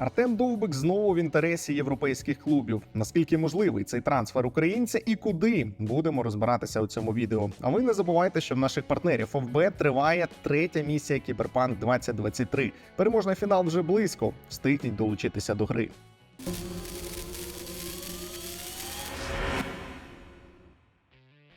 Артем Довбик знову в інтересі європейських клубів. Наскільки можливий цей трансфер українця і куди будемо розбиратися у цьому відео. А ви не забувайте, що в наших партнерів ФБ триває третя місія Кіберпанк 2023. Переможний фінал вже близько. Встигніть долучитися до гри.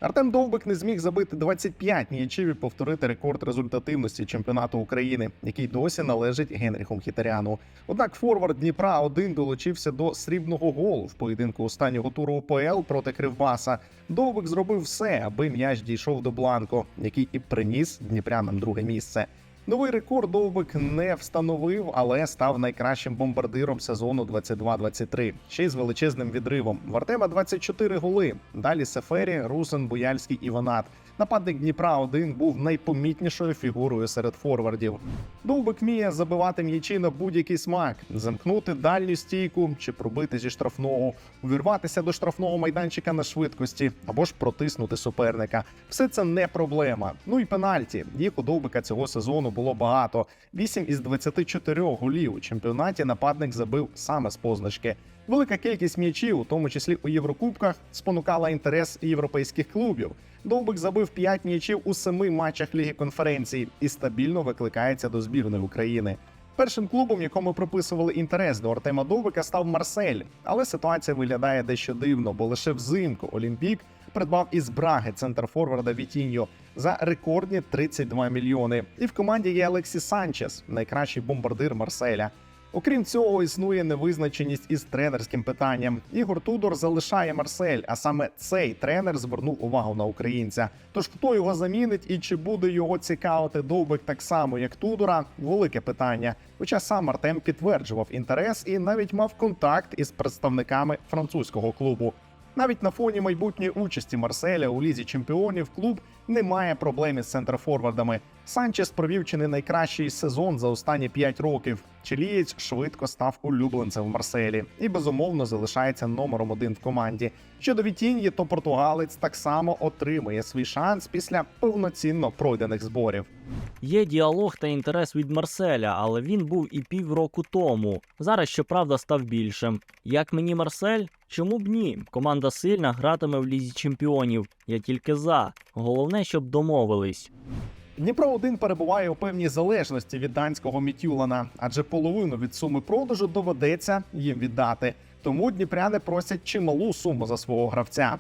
Артем Довбик не зміг забити 25 м'ячів і повторити рекорд результативності чемпіонату України, який досі належить Генріху Хітаряну. Однак форвард Дніпра 1 долучився до срібного голу в поєдинку останнього туру ОПЛ проти Кривбаса. Довбик зробив все, аби м'яч дійшов до Бланко, який і приніс дніпрянам друге місце. Новий рекорд Довбик не встановив, але став найкращим бомбардиром сезону 22-23. Ще й з величезним відривом. В Артема 24 голи. Далі Сефері, Русин, Буяльський і Ванат. Нападник Дніпра 1 був найпомітнішою фігурою серед форвардів. Довбик вміє забивати м'ячі на будь-який смак, замкнути дальню стійку чи пробити зі штрафного, увірватися до штрафного майданчика на швидкості або ж протиснути суперника. Все це не проблема. Ну і пенальті. Їх у Довбика цього сезону було багато. 8 із 24 голів у чемпіонаті нападник забив саме з позначки. Велика кількість м'ячів, у тому числі у Єврокубках, спонукала інтерес європейських клубів. Довбик забив 5 м'ячів у семи матчах Ліги конференцій і стабільно викликається до збірної України. Першим клубом, якому приписували інтерес до Артема Довбика, став Марсель. Але ситуація виглядає дещо дивно, бо лише взимку Олімпік придбав із Браги центр форварда Вітіньо за рекордні 32 мільйони. І в команді є Алексі Санчес, найкращий бомбардир Марселя. Окрім цього, існує невизначеність із тренерським питанням. Ігор Тудор залишає Марсель, а саме цей тренер звернув увагу на українця. Тож хто його замінить і чи буде його цікавити довбик так само, як Тудора, велике питання. Хоча сам Артем підтверджував інтерес і навіть мав контакт із представниками французького клубу. Навіть на фоні майбутньої участі Марселя у лізі чемпіонів клуб не має проблем із центрфорвардами. Санчес провів чи не найкращий сезон за останні 5 років. Чилієць швидко став улюбленцем в Марселі і безумовно залишається номером один в команді. Щодо Вітіньї, то португалець так само отримує свій шанс після повноцінно пройдених зборів. Є діалог та інтерес від Марселя, але він був і півроку тому. Зараз, щоправда, став більшим. Як мені Марсель? Чому б ні? Команда сильна гратиме в лізі чемпіонів. Я тільки за. Головне, щоб домовились. Дніпро 1 перебуває у певній залежності від данського Мітюлана, адже половину від суми продажу доведеться їм віддати. Тому дніпряни просять чималу суму за свого гравця.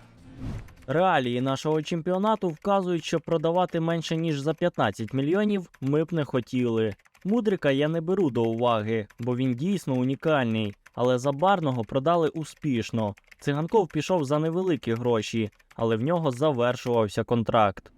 Реалії нашого чемпіонату вказують, що продавати менше ніж за 15 мільйонів ми б не хотіли. Мудрика я не беру до уваги, бо він дійсно унікальний. Але забарного продали успішно. Циганков пішов за невеликі гроші, але в нього завершувався контракт.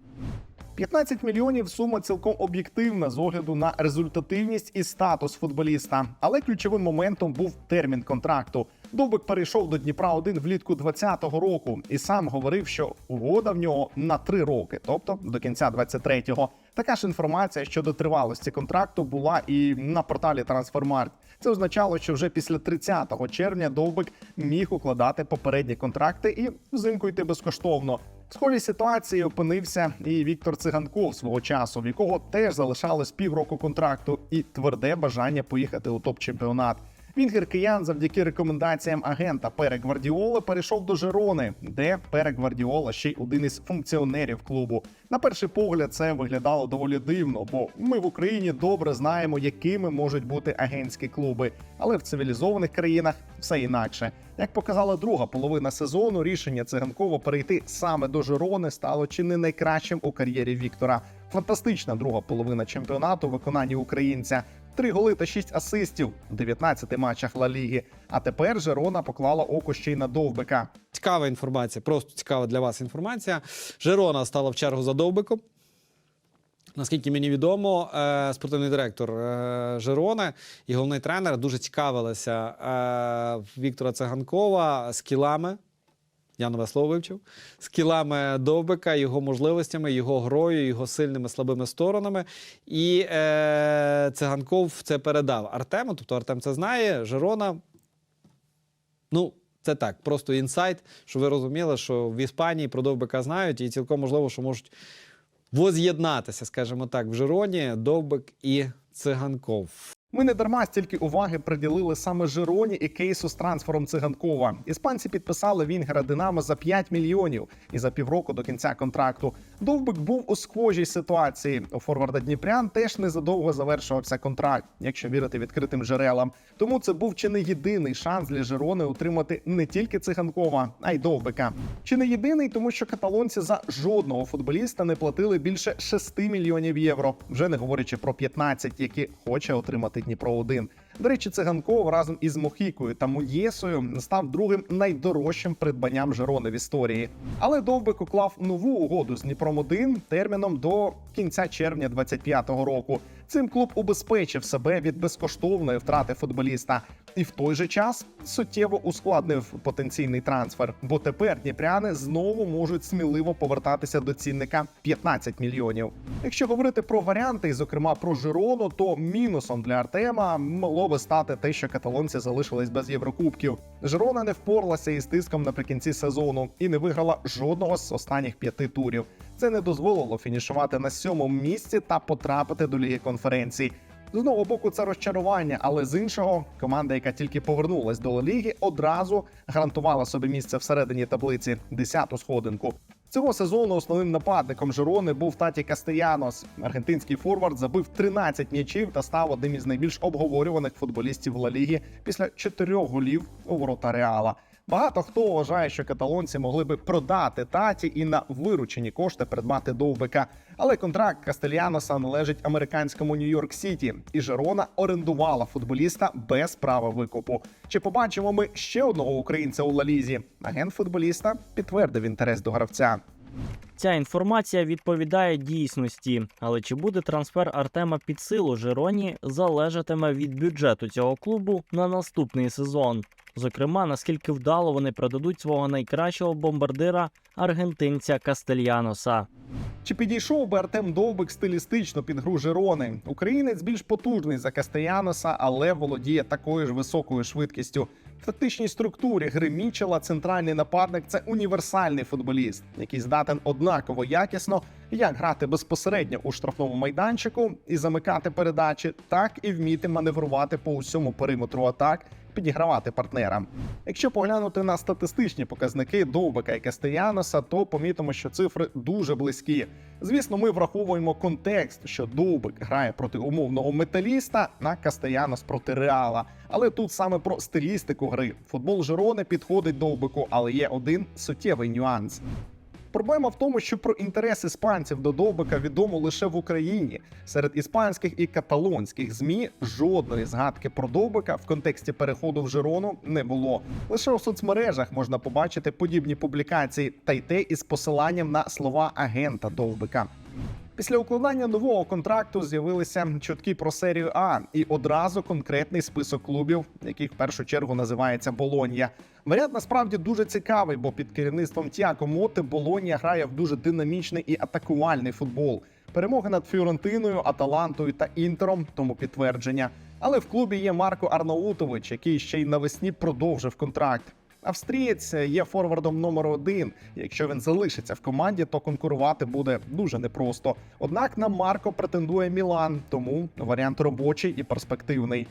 15 мільйонів сума цілком об'єктивна з огляду на результативність і статус футболіста. Але ключовим моментом був термін контракту. Довбик перейшов до Дніпра 1 влітку 2020 року і сам говорив, що угода в нього на 3 роки, тобто до кінця 23-го. Така ж інформація щодо тривалості контракту була і на порталі Трансфермарkt. Це означало, що вже після 30 червня Довбик міг укладати попередні контракти і взимку йти безкоштовно. В схожій ситуації опинився і Віктор Циганков свого часу, в якого теж залишалось півроку контракту і тверде бажання поїхати у топ-чемпіонат. Вінгер киян завдяки рекомендаціям агента Пере Гвардіола перейшов до Жерони, де Пере Гвардіола ще й один із функціонерів клубу. На перший погляд це виглядало доволі дивно, бо ми в Україні добре знаємо, якими можуть бути агентські клуби, але в цивілізованих країнах все інакше. Як показала друга половина сезону, рішення циганкова перейти саме до Жерони стало чи не найкращим у кар'єрі Віктора. Фантастична друга половина чемпіонату в виконанні українця. Три голи та шість асистів в 19 матчах Ла Ліги. А тепер Жерона поклала око ще й на довбика. Цікава інформація, просто цікава для вас інформація. Жерона стала в чергу за довбиком. Наскільки мені відомо, е, спортивний директор е, Жерони і головний тренер дуже цікавилися е, Віктора Циганкова скілами Я нове слово вивчив. Скілами Довбика, його можливостями, його грою, його сильними слабими сторонами. І е, циганков це передав Артему. Тобто Артем це знає. Жирона. Ну, це так, просто інсайт, щоб ви розуміли, що в Іспанії про Довбика знають, і цілком можливо, що можуть воз'єднатися, скажімо так, в Жироні Довбик і Циганков. Ми не дарма стільки уваги приділили саме Жироні і кейсу з трансфером циганкова. Іспанці підписали Вінгера Динамо за 5 мільйонів і за півроку до кінця контракту. Довбик був у схожій ситуації. У форварда Дніпрян теж незадовго завершувався контракт, якщо вірити відкритим джерелам. Тому це був чи не єдиний шанс для Жирони утримати не тільки циганкова, а й довбика. Чи не єдиний, тому що каталонці за жодного футболіста не платили більше 6 мільйонів євро, вже не говорячи про 15, які хоче отримати Дніпро 1 До речі, циганков разом із Мохікою та Муєсою став другим найдорожчим придбанням Жерона в історії. Але Довбик уклав нову угоду з Дніпром 1 терміном до кінця червня 25-го року. Цим клуб убезпечив себе від безкоштовної втрати футболіста і в той же час суттєво ускладнив потенційний трансфер, бо тепер дніпряни знову можуть сміливо повертатися до цінника 15 мільйонів. Якщо говорити про варіанти, і зокрема про Жирону, то мінусом для Артема могло би стати те, що каталонці залишились без єврокубків. Жирона не впоралася із тиском наприкінці сезону і не виграла жодного з останніх п'яти турів. Це не дозволило фінішувати на сьомому місці та потрапити до ліги конференцій. З одного боку, це розчарування, але з іншого, команда, яка тільки повернулась до Ліги, одразу гарантувала собі місце всередині таблиці, десяту сходинку. Цього сезону основним нападником Жирони був Таті Кастеянос. Аргентинський форвард забив 13 м'ячів та став одним із найбільш обговорюваних футболістів Ла Ліги після чотирьох голів у ворота Реала. Багато хто вважає, що каталонці могли би продати таті і на виручені кошти придбати довбика. Але контракт Кастельяноса належить американському Нью-Йорк Сіті, і Жерона орендувала футболіста без права викупу. Чи побачимо ми ще одного українця у Лалізі? Агент футболіста підтвердив інтерес до гравця. Ця інформація відповідає дійсності, але чи буде трансфер Артема під силу Жироні залежатиме від бюджету цього клубу на наступний сезон. Зокрема, наскільки вдало вони продадуть свого найкращого бомбардира аргентинця Кастельяноса. Чи підійшов би Артем Довбик стилістично під гру Жирони? Українець більш потужний за Кастеяноса, але володіє такою ж високою швидкістю. Тактичній структурі гри Мічела центральний нападник це універсальний футболіст, який здатен однаково якісно як грати безпосередньо у штрафному майданчику і замикати передачі, так і вміти маневрувати по усьому периметру атак, підігравати партнерам. Якщо поглянути на статистичні показники Довбика і Кастеяноса, то помітимо, що цифри дуже близькі. Звісно, ми враховуємо контекст, що Довбик грає проти умовного металіста, на Кастеянос проти Реала. Але тут саме про стилістику гри. Футбол Жирони підходить Довбику, але є один суттєвий нюанс. Проблема в тому, що про інтерес іспанців до Довбика відомо лише в Україні. Серед іспанських і каталонських змі жодної згадки про Довбика в контексті переходу в Жирону не було. Лише у соцмережах можна побачити подібні публікації, та й те із посиланням на слова агента Довбика. Після укладання нового контракту з'явилися чутки про серію А і одразу конкретний список клубів, який в першу чергу називається Болонья. Варіант насправді дуже цікавий, бо під керівництвом Тіако Моти Болонья грає в дуже динамічний і атакувальний футбол. Перемоги над Фіорентиною, Аталантою та Інтером, тому підтвердження. Але в клубі є Марко Арнаутович, який ще й навесні продовжив контракт. Австрієць є форвардом номер один. Якщо він залишиться в команді, то конкурувати буде дуже непросто. Однак на Марко претендує Мілан, тому варіант робочий і перспективний.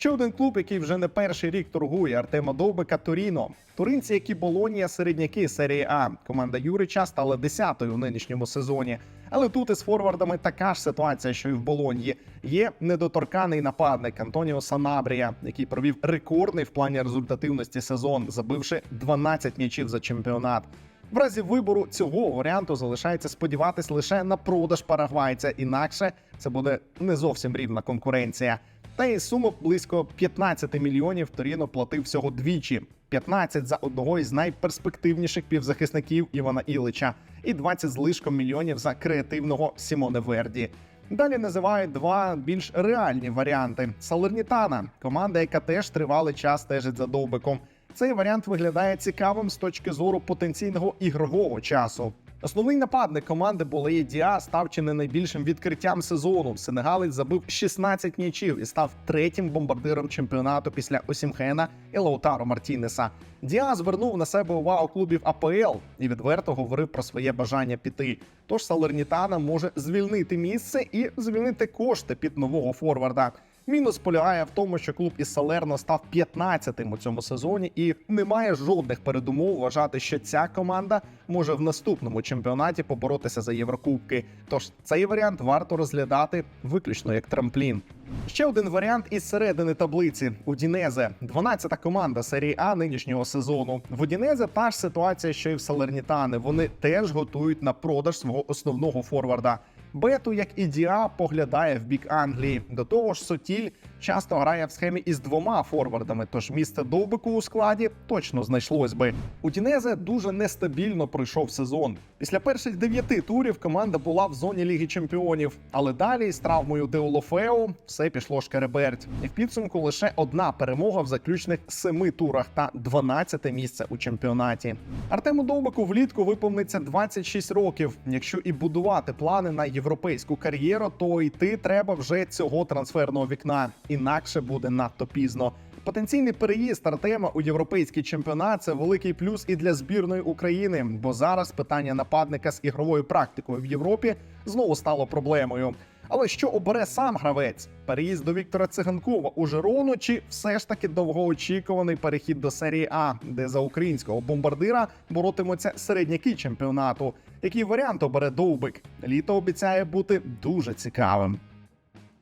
Ще один клуб, який вже не перший рік торгує Артема Довбика Торіно. Туринці, які Болонія, середняки серії А. Команда Юрича стала десятою в нинішньому сезоні. Але тут із форвардами така ж ситуація, що і в Болоньї. Є недоторканий нападник Антоніо Санабрія, який провів рекордний в плані результативності сезон, забивши 12 м'ячів за чемпіонат. В разі вибору цього варіанту залишається сподіватись лише на продаж парагвайця, інакше це буде не зовсім рівна конкуренція. Та й суму близько 15 мільйонів Торіно платив всього двічі: 15 за одного із найперспективніших півзахисників Івана Ілича, і 20 з лишком мільйонів за креативного Сімоне Верді. Далі називають два більш реальні варіанти: Салернітана, команда, яка теж тривалий час стежить за довбиком. цей варіант виглядає цікавим з точки зору потенційного ігрового часу. Основний нападник команди Болеє Діа став чи не найбільшим відкриттям сезону. Сенегалець забив 16 м'ячів і став третім бомбардиром чемпіонату після Осімхена і Лаутаро Мартінеса. Діа звернув на себе увагу клубів АПЛ і відверто говорив про своє бажання піти. Тож Салернітана може звільнити місце і звільнити кошти під нового форварда. Мінус полягає в тому, що клуб із Салерно став 15-тим у цьому сезоні і немає жодних передумов вважати, що ця команда може в наступному чемпіонаті поборотися за Єврокубки. Тож цей варіант варто розглядати виключно як трамплін. Ще один варіант із середини таблиці Удінезе, 12-та команда серії А нинішнього сезону. В Удінезе та ж ситуація, що і в Салернітани. Вони теж готують на продаж свого основного форварда. Бету, як і Діа, поглядає в бік Англії. До того ж, Сотіль часто грає в схемі із двома форвардами, тож місце довбику у складі точно знайшлось би. Удінезе дуже нестабільно пройшов сезон. Після перших дев'яти турів команда була в зоні Ліги Чемпіонів, але далі з травмою Деулофео все пішло шкереберть. І в підсумку лише одна перемога в заключних семи турах та 12 місце у чемпіонаті. Артему Довбику влітку виповниться 26 років. Якщо і будувати плани на європейську кар'єру, то йти треба вже цього трансферного вікна. Інакше буде надто пізно. Потенційний переїзд Артема у європейський чемпіонат це великий плюс і для збірної України, бо зараз питання нападника з ігровою практикою в Європі знову стало проблемою. Але що обере сам гравець? Переїзд до Віктора Циганкова у Жирону чи все ж таки довгоочікуваний перехід до серії А, де за українського бомбардира боротимуться середняки чемпіонату? Який варіант обере Довбик? Літо обіцяє бути дуже цікавим.